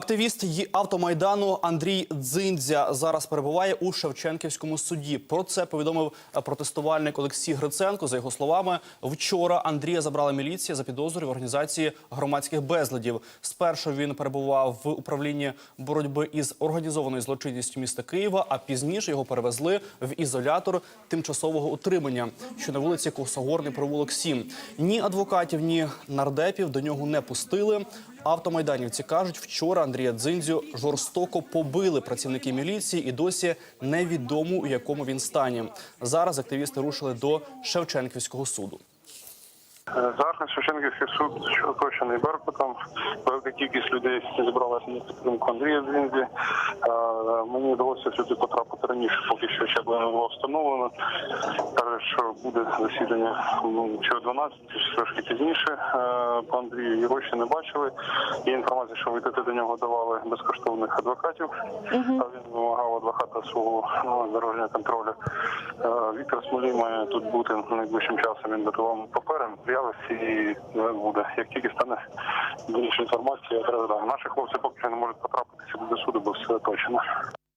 Активіст автомайдану Андрій Дзиндзя зараз перебуває у Шевченківському суді. Про це повідомив протестувальник Олексій Гриценко. За його словами, вчора Андрія забрала міліція за підозрою в організації громадських безладів. Спершу він перебував в управлінні боротьби із організованою злочинністю міста Києва, а пізніше його перевезли в ізолятор тимчасового утримання, що на вулиці Косогорний провулок 7. Ні адвокатів, ні нардепів до нього не пустили. Автомайданівці кажуть, вчора Андрія Дзиндзю жорстоко побили працівники міліції і досі невідомо у якому він стані. Зараз активісти рушили до Шевченківського суду. Е, Зараз Шевченківський суд, оточений Беркутом, велика кількість людей зібралася на підтримку Андрія Дзінзі. Е, Мені вдалося сюди потрапити раніше, поки що ще було встановлено. Що буде засідання ну, чи о 12, чи трошки пізніше. Е, По Андрію його ще не бачили. Є інформація, що витати до нього давали безкоштовних адвокатів. А Він вимагав адвоката свого ну, дорожнього контролю. Е, Віктор Смолій має тут бути найближчим часом. Він готував папери, з'явився і е, буде. Як тільки стане більше інформації, я одразу дам. Наші хлопці поки що не можуть потрапити сюди до суду, бо все точно.